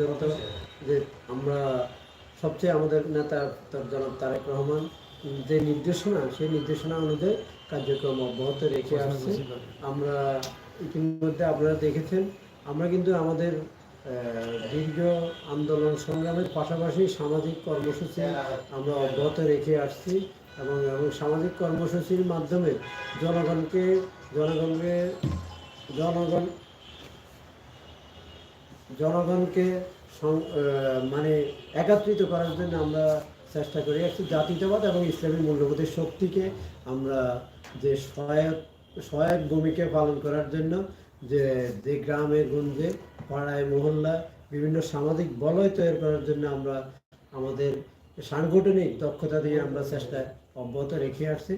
পর্যন্ত যে আমরা সবচেয়ে আমাদের নেতা তার জনাব তারেক রহমান যে নির্দেশনা সেই নির্দেশনা অনুযায়ী কার্যক্রম অব্যাহত রেখে আসছে। আমরা ইতিমধ্যে আপনারা দেখেছেন আমরা কিন্তু আমাদের দীর্ঘ আন্দোলন সংগ্রামের পাশাপাশি সামাজিক কর্মসূচি আমরা অব্যাহত রেখে আসছি এবং এবং সামাজিক কর্মসূচির মাধ্যমে জনগণকে জনগণকে জনগণ জনগণকে মানে একত্রিত করার জন্য আমরা চেষ্টা করে আসছি জাতীয়তাবাদ এবং ইসলামী মূল্যবোধের শক্তিকে আমরা যে সহায়ক সহায়ক ভূমিকা পালন করার জন্য যে যে গ্রামে গঞ্জে, পাড়ায় মহল্লা বিভিন্ন সামাজিক বলয় তৈরি করার জন্য আমরা আমাদের সাংগঠনিক দক্ষতা দিয়ে আমরা চেষ্টা অব্যাহত রেখে আসছি।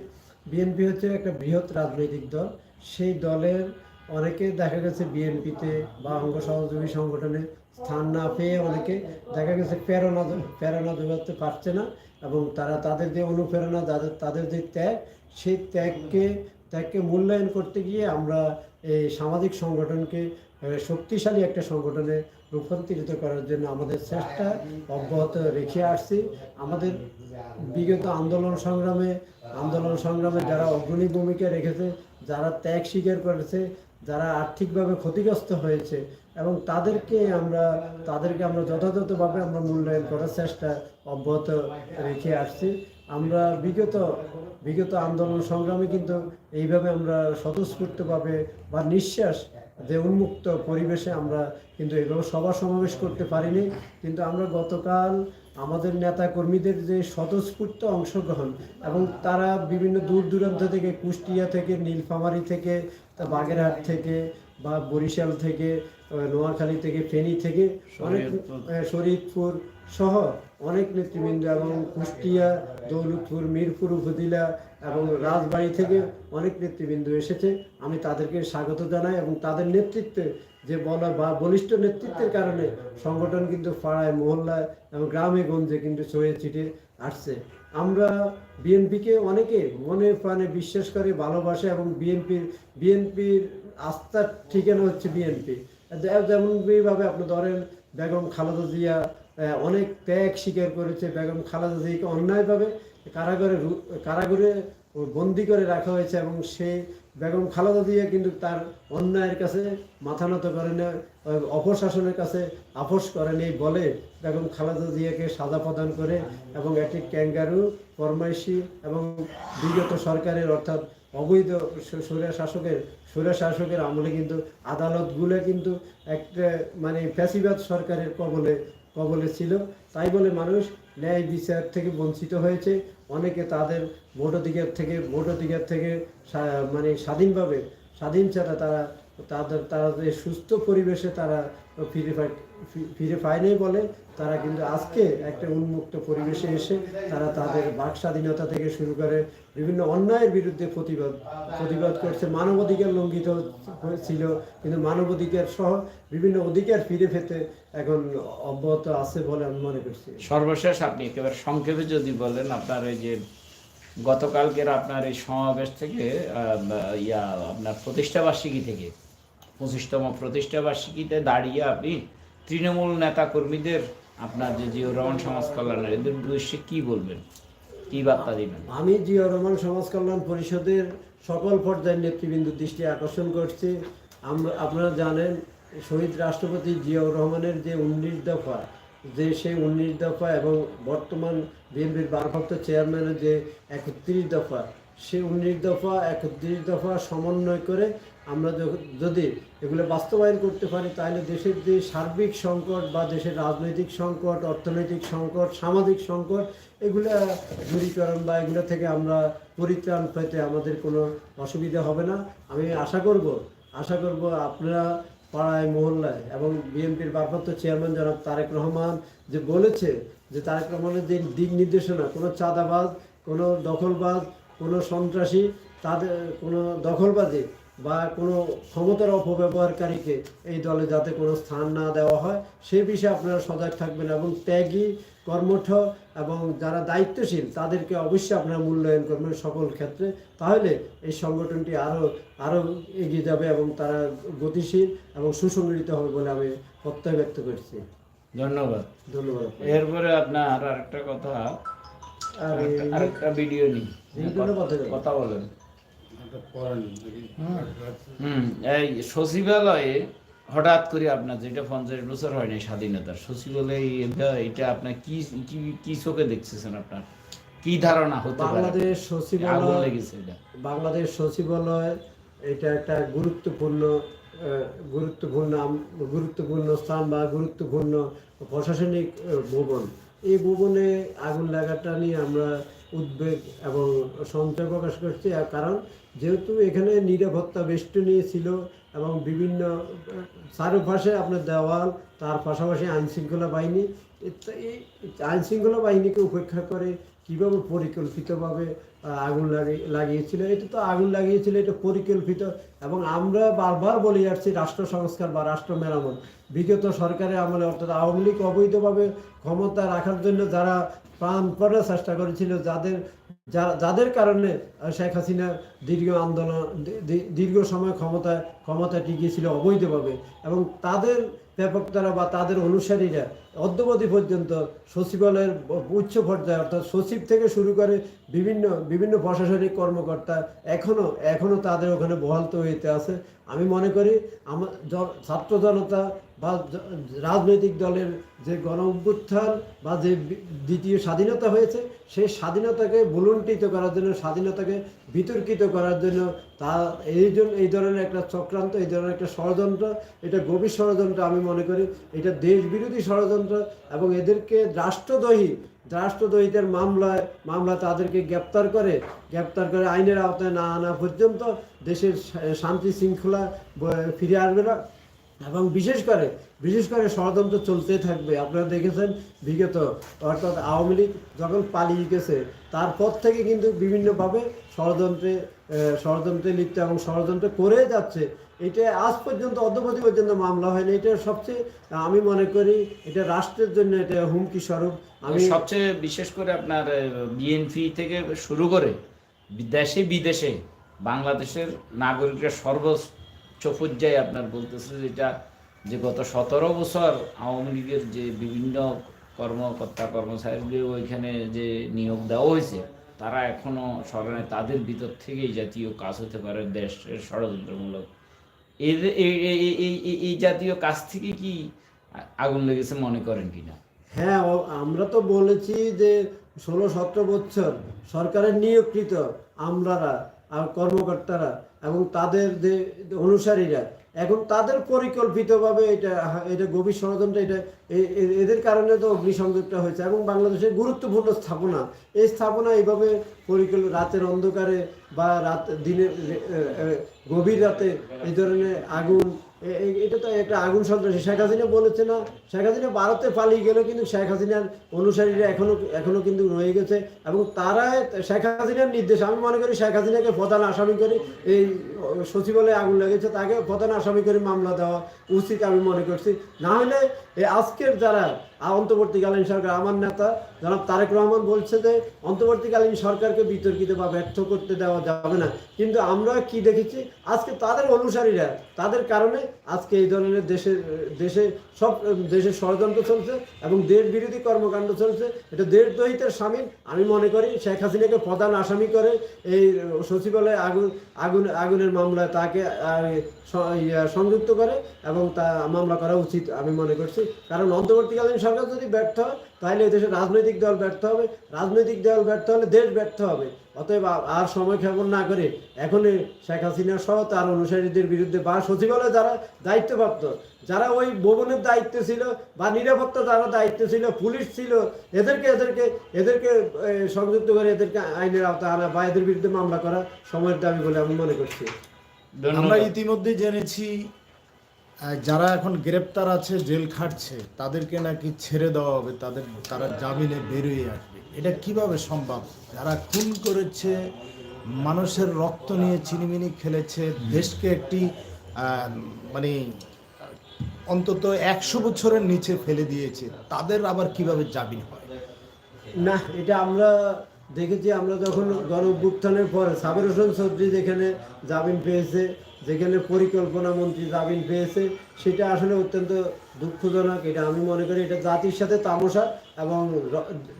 বিএনপি হচ্ছে একটা বৃহৎ রাজনৈতিক দল। সেই দলের অনেকে দেখা গেছে বিএনপিতে বা অঙ্গ সহযোগী সংগঠনে স্থান না পেয়ে অনেকে দেখা গেছে প্রেরণা প্রেরণা জোগাতে পারছে না এবং তারা তাদের যে অনুপ্রেরণা যাদের তাদের যে ত্যাগ, সেই ত্যাগকে ত্যাগকে মূল্যায়ন করতে গিয়ে আমরা এই সামাজিক সংগঠনকে শক্তিশালী একটা সংগঠনে রূপান্তরিত করার জন্য আমাদের চেষ্টা অব্যাহত রেখে আসছি। আমাদের বিগত আন্দোলন সংগ্রামে আন্দোলন সংগ্রামে যারা অগ্রণী ভূমিকা রেখেছে, যারা ত্যাগ স্বীকার করেছে, যারা আর্থিকভাবে ক্ষতিগ্রস্ত হয়েছে এবং তাদেরকে আমরা তাদেরকে আমরা যথাযথভাবে আমরা মূল্যায়ন করার চেষ্টা অব্যাহত রেখে আসছি। আমরা বিগত বিগত আন্দোলন সংগ্রামে কিন্তু এইভাবে আমরা স্বতঃস্ফূর্তভাবে বা নিঃশ্বাস যে উন্মুক্ত পরিবেশে আমরা কিন্তু এইভাবে সভা সমাবেশ করতে পারিনি। কিন্তু আমরা গতকাল আমাদের নেতা কর্মীদের যে স্বতঃস্ফূর্ত অংশগ্রহণ এবং তারা বিভিন্ন দূর দূরান্ত থেকে কুষ্টিয়া থেকে নীলফামারী থেকে তা বাগেরহাট থেকে বা বরিশাল থেকে নোয়াখালী থেকে ফেনী থেকে অনেক আহ, সহ অনেক নেতৃবৃন্দ এবং কুষ্টিয়া দৌলতপুর মিরপুর উপজেলা এবং রাজবাড়ি থেকে অনেক নেতৃবৃন্দ এসেছে। আমি তাদেরকে স্বাগত জানাই এবং তাদের নেতৃত্বে যে বলা বা বলিষ্ঠ নেতৃত্বের কারণে সংগঠন কিন্তু পাড়ায়, মহল্লায় এবং গ্রামে গঞ্জে কিন্তু ছড়িয়ে ছিটিয়ে আসছে। আমরা বিএনপিকে অনেকে মনে প্রাণে বিশ্বাস করে, ভালোবাসে এবং বিএনপির বিএনপির আস্থার ঠিকানা হচ্ছে বিএনপি। যেমনভাবে আপনি ধরেন, বেগম খালেদা জিয়া অনেক ত্যাগ স্বীকার করেছে। বেগম খালেদা জিয়াকে অন্যায়ভাবে কারাগারে কারাগারে বন্দি করে রাখা হয়েছে এবং সে বেগম খালেদা দিয়ে কিন্তু তার অন্যায়ের কাছে মাথা নত করে না অপশাসনের কাছে আপোষ করেন বলে বেগম খালেদা জিয়াকে সাজা প্রদান করে এবং একটি ক্যাঙ্গারু, ফরমাইশি এবং বিগত সরকারের অর্থাৎ অবৈধ স- স্বৈরা শাসকের স্বৈরা শাসকের আমলে কিন্তু আদালতগুলো কিন্তু একটা মানে ফ্যাসিবাদ সরকারের কবলে কবলে ছিল। তাই বলে মানুষ ন্যায় বিচার থেকে বঞ্চিত হয়েছে। অনেকে তাদের ভোট অধিকার থেকে, ভোট অধিকার থেকে মানে স্বাধীনভাবে, স্বাধীন ছাড়া তারা, তাদের তারা সুস্থ পরিবেশে তারা ফিরে পায় ফি- ফিরে পায়নি বলে তারা কিন্তু আজকে একটা উন্মুক্ত পরিবেশে এসে তারা তাদের বাক স্বাধীনতা থেকে শুরু করে বিভিন্ন অন্যায়ের বিরুদ্ধে প্রতিবাদ প্রতিবাদ করছে। মানবাধিকার লঙ্ঘিত ছিল কিন্তু মানবাধিকার সহ বিভিন্ন অধিকার ফিরে পেতে এখন অব্যাহত আছে বলে আমি মনে করছি। সর্বশেষ আপনি একেবারে সংক্ষেপে যদি বলেন আপনার এই যে গতকালকের আপনার এই সমাবেশ থেকে ইয়া, আপনার প্রতিষ্ঠাবার্ষিকী থেকে, পঁচিশতম প্রতিষ্ঠাবার্ষিকীতে দাঁড়িয়ে আপনি তৃণমূল নেতা কর্মীদের আপনার যে জিও রহমান সমাজ কল্যাণের এদের উদ্দেশ্যে কি বলবেন? কি বার্তা দিবেন? আমি জিয়া রহমান সমাজ কল্যাণ পরিষদের সকল পর্যায়ের নেতৃবৃন্দ দৃষ্টি আকর্ষণ করছি। আমরা, আপনারা জানেন, শহীদ রাষ্ট্রপতি জিয়াউর রহমানের যে উনিশ দফা, যে সেই উনিশ দফা এবং বর্তমান বিএনপির ভারপ্রাপ্ত চেয়ারম্যানের যে একত্রিশ দফা, সেই উনিশ দফা একত্রিশ দফা সমন্বয় করে আমরা যদি এগুলো বাস্তবায়ন করতে পারি, তাহলে দেশের যে সার্বিক সংকট বা দেশের রাজনৈতিক সংকট, অর্থনৈতিক সংকট, সামাজিক সংকট, এগুলো দূরীকরণ বা এগুলো থেকে আমরা পরিত্রাণ পেতে আমাদের কোনো অসুবিধা হবে না। আমি আশা করব আশা করব আপনারা পাড়ায়, মহল্লায় এবং বিএনপির ভারপ্রাপ্ত চেয়ারম্যান জনাব তারেক রহমান যে বলেছে যে তারেক রহমানের যে দিক নির্দেশনা, কোনো চাঁদাবাজ, কোনো দখলবাজ, কোনো সন্ত্রাসী, তাদের কোনো দখলবাজি বা কোনো ক্ষমতার অপব্যবহারকারীকে এই দলে যাতে কোনো স্থান না দেওয়া হয় সে বিষয়ে আপনারা সজাগ থাকবেন এবং ত্যাগী কর্মঠ এবং যারা দায়িত্বশীল তাদেরকে অবশ্যই আপনারা মূল্যায়ন করবেন সকল ক্ষেত্রে। তাহলে এই সংগঠনটি আরও আরও এগিয়ে যাবে এবং তারা গতিশীল এবং সুসংগঠিত হবে বলে আমি প্রত্যয় ব্যক্ত করছি। ধন্যবাদ। ধন্যবাদ এরপরে আপনার আরেকটা কথা আর আরেকটা ভিডিও নি ভিডিওটা কথা বলেন। এই সচিবালয়ে হঠাৎ করে আপনার যেটা পঞ্চাশ বছর হয়নি স্বাধীনতার সচিবালয়ে এটা- এটা আপনার কি কি কি চোখে দেখতেছেন আপনার? কি ধারণা হতে বাংলাদেশ সচিবালয় লেগেছে এটা। বাংলাদেশ সচিবালয় এটা একটা গুরুত্বপূর্ণ আহ, গুরুত্বপূর্ণ গুরুত্বপূর্ণ স্থান বা গুরুত্বপূর্ণ প্রশাসনিক ভবন। এই ভবনে আগুন লাগাটা নিয়ে আমরা উদ্বেগ এবং সঞ্চয় প্রকাশ করছি। আর কারণ যেহেতু এখানে নিরাপত্তা বেষ্টনী ছিল এবং বিভিন্ন, চারপাশে আপনার দেওয়াল, তার পাশাপাশি আইনশৃঙ্খলা বাহিনী এই আইন শৃঙ্খলা বাহিনীকে উপেক্ষা করে কীভাবে পরিকল্পিতভাবে আগুন লাগি- লাগিয়েছিল, এটা তো আগুন লাগিয়েছিল, এটা পরিকল্পিত এবং আমরা বারবার বলে যাচ্ছি রাষ্ট্র সংস্কার বা রাষ্ট্র মেরামত। বিগত সরকারের আমলে, অর্থাৎ আওয়ামী লীগ অবৈধভাবে ক্ষমতা রাখার জন্য যারা প্রাণপণে চেষ্টা করেছিল, যাদের যাদের কারণে শেখ হাসিনা দীর্ঘ আন্দোলন দীর্ঘ সময় ক্ষমতা ক্ষমতা টিকিয়েছিল অবৈধভাবে। এবং তাদের ব্যাপকতারা বা তাদের অনুসারীরা অদ্যবধি পর্যন্ত সচিবালয়ের উচ্চ পর্যায়ে, অর্থাৎ সচিব থেকে শুরু করে বিভিন্ন বিভিন্ন প্রশাসনিক কর্মকর্তা এখনও এখনও তাদের ওখানে বহাল তৈরিতে আছে। আমি মনে করি আমার ছাত্র জনতা বা রাজনৈতিক দলের যে গণ অভ্যুত্থান বা যে দ্বিতীয় স্বাধীনতা হয়েছে, সেই স্বাধীনতাকে বুলুণ্ঠিত করার জন্য, স্বাধীনতাকে বিতর্কিত করার জন্য তা এই জন্য এই ধরনের একটা চক্রান্ত, এই ধরনের একটা ষড়যন্ত্র, এটা গভীর ষড়যন্ত্র আমি মনে করি। এটা দেশ বিরোধী ষড়যন্ত্র এবং এদেরকে রাষ্ট্রদ্রোহী রাষ্ট্রদ্রোহিতার মামলায় মামলা তাদেরকে গ্রেপ্তার করে গ্রেপ্তার করে আইনের আওতায় না আনা পর্যন্ত দেশের শান্তি শৃঙ্খলা ফিরে আসবে না। এবং বিশেষ করে বিশেষ করে ষড়যন্ত্র চলতে থাকবে। আপনারা দেখেছেন বিগত অর্থাৎ আওয়ামী লীগ যখন পালিয়ে গেছে, তারপর থেকে কিন্তু বিভিন্নভাবে ষড়যন্ত্রে ষড়যন্ত্রে লিপ্ত এবং ষড়যন্ত্র করে যাচ্ছে, এটা আজ পর্যন্ত অদ্যবধি পর্যন্ত মামলা হয়নি। এটা সবচেয়ে, আমি মনে করি এটা রাষ্ট্রের জন্য এটা হুমকি স্বরূপ। আমি সবচেয়ে বিশেষ করে আপনার বিএনপি থেকে শুরু করে দেশে বিদেশে বাংলাদেশের নাগরিকরা সর্বোচ্চ পর্যায়ে আপনার বলতেছে যেটা যে গত সতেরো বছর আওয়ামী লীগের যে বিভিন্ন কর্মকর্তা কর্মচারীদের ওইখানে যে নিয়োগ দেওয়া হয়েছে তারা এখনও স্মরণে, তাদের ভিতর থেকেই জাতীয় কাজ হতে পারে দেশের ষড়যন্ত্রমূলক। এই জাতীয় কাজ থেকে কি আগুন লেগেছে মনে করেন কিনা? হ্যাঁ আমরা তো বলেছি যে ষোলো সতেরো বছর সরকারের নিয়োগকৃত আমলারা আর কর্মকর্তারা এবং তাদের যে অনুসারীরা এখন তাদের পরিকল্পিতভাবে এটা এটা গভীর ষড়যন্ত্র, এটা এদের কারণে তো অগ্নিসংযোগটা হয়েছে। এবং বাংলাদেশের গুরুত্বপূর্ণ স্থাপনা, এই স্থাপনা এইভাবে পরিকল্প রাতের অন্ধকারে বা রাত এ- গভীর রাতে এই ধরনের আগুন এটা তো একটা আগুন সন্ত্রাসী। শেখ হাসিনা বলেছে না, শেখ হাসিনা ভারতে পালিয়ে গেল কিন্তু শেখ হাসিনার অনুসারীরা এখনও এখনও কিন্তু রয়ে গেছে। এবং তারা শেখ হাসিনার নির্দেশ, আমি মনে করি শেখ হাসিনাকে প্রধান আসামি করে এই সচিবালয়ে আগুন লেগেছে, তাকে প্রধান আসামি করে মামলা দেওয়া উচিত আমি মনে করছি। না হলে এই আজকের যারা অন্তর্বর্তীকালীন সরকার, আমার নেতা জনাব তারেক রহমান বলছে যে, অন্তর্বর্তীকালীন সরকারকে বিতর্কিত বা ব্যর্থ করতে দেওয়া যাবে না। কিন্তু আমরা কি দেখেছি? আজকে তাদের অনুসারীরা, তাদের কারণে আজকে এই ধরনের দেশের দেশে সব, দেশের ষড়যন্ত্র চলছে এবং দেশ বিরোধী কর্মকাণ্ড চলছে। এটা দেশদ্রোহিতের সামিল আমি মনে করি শেখ হাসিনাকে প্রধান আসামি করে এই সচিবালয়ে আগুন আগুন, আগুনের মামলায় তাকে সংযুক্ত করে এবং তা মামলা করা উচিত আমি মনে করছি। কারণ অন্তর্বর্তীকালীন সরকার যদি ব্যর্থ হয় তাহলে দেশের রাজনৈতিক দল ব্যর্থ হবে রাজনৈতিক দল ব্যর্থ হলে দেশ ব্যর্থ হবে। অতএব আর সময় ক্ষেপণ না করে এখনই শেখ হাসিনা সহ তার অনুসারীদের বিরুদ্ধে বা সচিবালয়ে যারা দায়িত্বপ্রাপ্ত যারা ওই ভবনের দায়িত্বে ছিল বা নিরাপত্তা যারা দায়িত্বে ছিল পুলিশ ছিল এদেরকে এদেরকে এদেরকে সংযুক্ত করে এদেরকে আইনের আওতায় আনা বা এদের বিরুদ্ধে মামলা করা সময়ের দাবি বলে আমি মনে করছি। আমরা ইতিমধ্যে জেনেছি যারা এখন গ্রেপ্তার আছে, জেল খাটছে, তাদেরকে নাকি ছেড়ে দেওয়া হবে, তাদের, তারা জামিনে বেরিয়ে আসবে। এটা কীভাবে সম্ভব? যারা খুন করেছে, মানুষের রক্ত নিয়ে চিনিমিনি খেলেছে, দেশকে একটি মানে অন্তত একশো বছরের নিচে ফেলে দিয়েছে, তাদের আবার কীভাবে জামিন হয়? না, এটা আমরা দেখেছি, আমরা যখন গণ পরে সাবের হোসেন চৌধুরী যেখানে জামিন পেয়েছে যেখানে পরিকল্পনা মন্ত্রী জামিন পেয়েছে, সেটা আসলে অত্যন্ত দুঃখজনক। এটা আমি মনে করি এটা জাতির সাথে তামসা এবং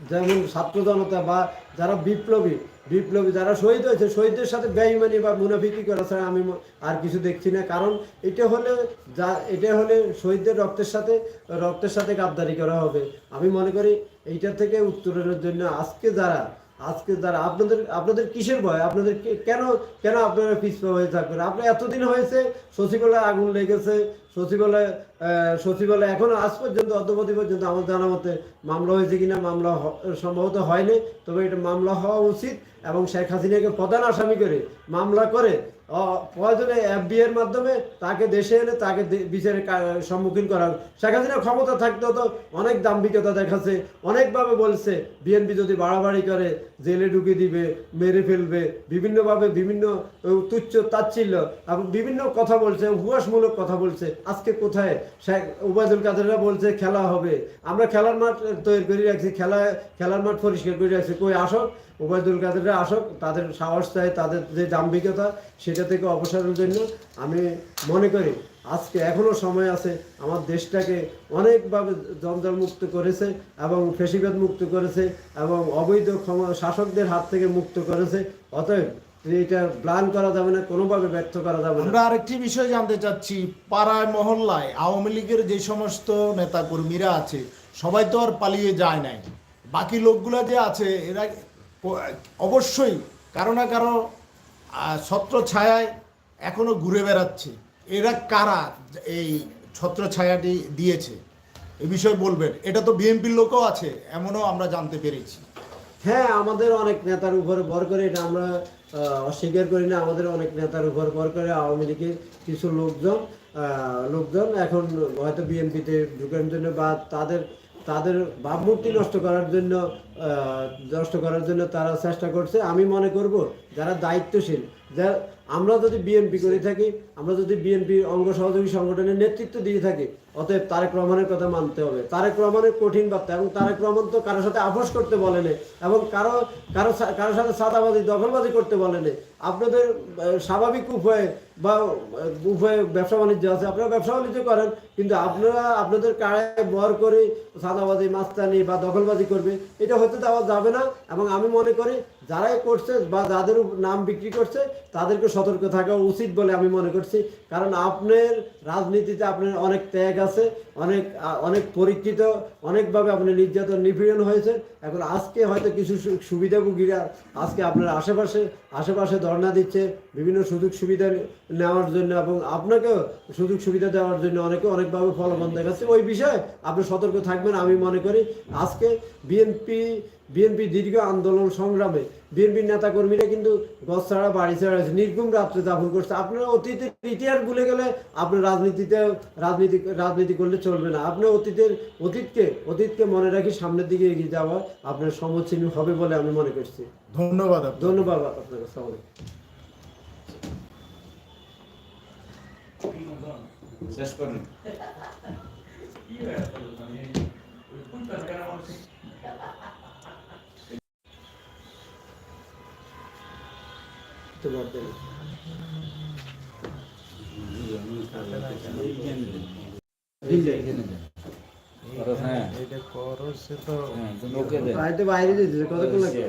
যেমন ছাত্র জনতা বা যারা বিপ্লবী বিপ্লবী যারা শহীদ হয়েছে, শহীদদের সাথে বেইমানি বা মুনাফিকি করা ছাড়া আমি আর কিছু দেখছি না। কারণ এটা হলে যা, এটা হলে শহীদদের রক্তের সাথে রক্তের সাথে গাদ্দারি করা হবে। আমি মনে করি এইটা থেকে উত্তরণের জন্য আজকে যারা আজকে যারা আপনাদের আপনাদের কিসের ভয়? আপনাদের কেন কেন আপনারা পিছপা হয়ে থাকবেন? আপনার এতদিন হয়েছে, সচিবালয়ে আগুন লেগেছে, সচিবালয় সচিবালয় এখনও আজ পর্যন্ত অদ্যবধি পর্যন্ত আমার জানা মতে মামলা হয়েছে কিনা, মামলা সম্ভবত হয়নি। তবে এটা মামলা হওয়া উচিত এবং শেখ হাসিনাকে প্রধান আসামি করে মামলা করে প্রয়োজনে এফবি এর মাধ্যমে তাকে দেশে এনে তাকে বিচারের সম্মুখীন করা। শেখ হাসিনার ক্ষমতা থাকতেও তো অনেক দাম্ভিকতা দেখাচ্ছে। অনেকভাবে বলছে, বিএনপি যদি বাড়াবাড়ি করে, জেলে ঢুকে দিবে, মেরে ফেলবে, বিভিন্নভাবে বিভিন্ন তুচ্ছ তাচ্ছিল্য এবং বিভিন্ন কথা বলছে উপহাসমূলক কথা বলছে। আজকে কোথায়? শেখ উবায়দুল কাদেররা বলছে, খেলা হবে। আমরা খেলার মাঠ তৈরি করে রাখছি, খেলা, খেলার মাঠ পরিষ্কার করে রাখছি। কই আসক উবায়দুল কাদেররা আসক, তাদের সাহস চাই, তাদের যে দাম্ভিকতা, সেটা থেকে অবসরের জন্য আমি মনে করি আজকে এখনও সময় আছে, আমার দেশটাকে অনেকভাবে জঞ্জাল মুক্ত করেছে এবং ফেসিবাদ মুক্ত করেছে এবং অবৈধ ক্ষমা শাসকদের হাত থেকে মুক্ত করেছে। অতএব এটা প্ল্যান করা যাবে না, কোনোভাবে ব্যর্থ করা যাবে না। আমরা আরেকটি বিষয় জানতে চাচ্ছি, পাড়ায়, মহল্লায় আওয়ামী লীগের যে সমস্ত নেতাকর্মীরা আছে, সবাই তো আর পালিয়ে যায় নাই। বাকি লোকগুলো যে আছে, এরা অবশ্যই, কারও না কারও ছত্র ছায়ায় এখনও ঘুরে বেড়াচ্ছে। এরা কারা এই ছত্র ছায়াটি দিয়েছে? এ বিষয়ে বলবেন। এটা তো বিএনপির লোকও আছে, এমনও আমরা জানতে পেরেছি। হ্যাঁ আমাদের অনেক নেতার উপরে ভর করে এটা আমরা অস্বীকার করি না। আমাদের অনেক নেতার উপর ভর করে আওয়ামী লীগের কিছু লোকজন লোকজন এখন হয়তো বিএনপিতে ঢুকানোর জন্য বা তাদের তাদের ভাবমূর্তি নষ্ট করার জন্য নষ্ট করার জন্য তারা চেষ্টা করছে। আমি মনে করব যারা দায়িত্বশীল, যা আমরা যদি বিএনপি করে থাকি, আমরা যদি বিএনপির অঙ্গ সহযোগী সংগঠনের নেতৃত্ব দিয়ে থাকি, অতএব তারেক রহমানের কথা মানতে হবে। তারেক রহমানের কঠিন বার্তা এবং তারেক রহমান তো কারোর সাথে আপোষ করতে বলেনি এবং কারও কারও কারোর সাথে সাদাবাজি দখলবাজি করতে বলেনি আপনাদের স্বাভাবিক উপায়ে বা উপায়ে ব্যবসা বাণিজ্য আছে, আপনারা ব্যবসা বাণিজ্য করেন, কিন্তু আপনারা, আপনাদের কাড়ায় বর করে সাদাবাজি মাস্তানি বা দখলবাজি করবে, এটা হতে দেওয়া যাবে না এবং আমি মনে করি যারাই করছে বা যাদের নাম বিক্রি করছে, তাদেরকে সতর্ক থাকা উচিত বলে আমি মনে করছি। কারণ আপনার রাজনীতিতে আপনার অনেক ত্যাগ আছে, অনেক অনেক পরীক্ষিত, অনেকভাবে আপনি নির্যাতন, নিপীড়ন হয়েছে। এখন আজকে হয়তো কিছু সুবিধাভোগীরা আজকে আপনার আশেপাশে আশেপাশে ধর্ণা দিচ্ছে, বিভিন্ন সুযোগ সুবিধা নেওয়ার জন্য এবং আপনাকেও সুযোগ সুবিধা দেওয়ার জন্য অনেকে অনেকভাবে ফলবন দেখাচ্ছে। ওই বিষয়ে আপনি সতর্ক থাকবেন আমি মনে করি। আজকে বিএনপি বিএনপি দীর্ঘ আন্দোলন সংগ্রামে বিএনপির নেতাকর্মীরা কিন্তু গছ ছাড়া বাড়ি ছাড়া আছে নির্গুম রাত্রে যাপন করছে। আপনারা অতীতের ইতিহাস ভুলে গেলে আপনার রাজনীতিতে রাজনীতি রাজনীতি করলে চলবে না। আপনি অতীতের অতীতকে অতীতকে মনে রাখি সামনের দিকে এগিয়ে যাওয়া আপনার সমচ্ছিন্ন হবে বলে আমি মনে করছি। ধন্যবাদ। ধন্যবাদ আপনাকে। সবাই শেষ করুন। করো সে তো হ্যাঁ, বাইরে যেতে কতক্ষণ লাগবে?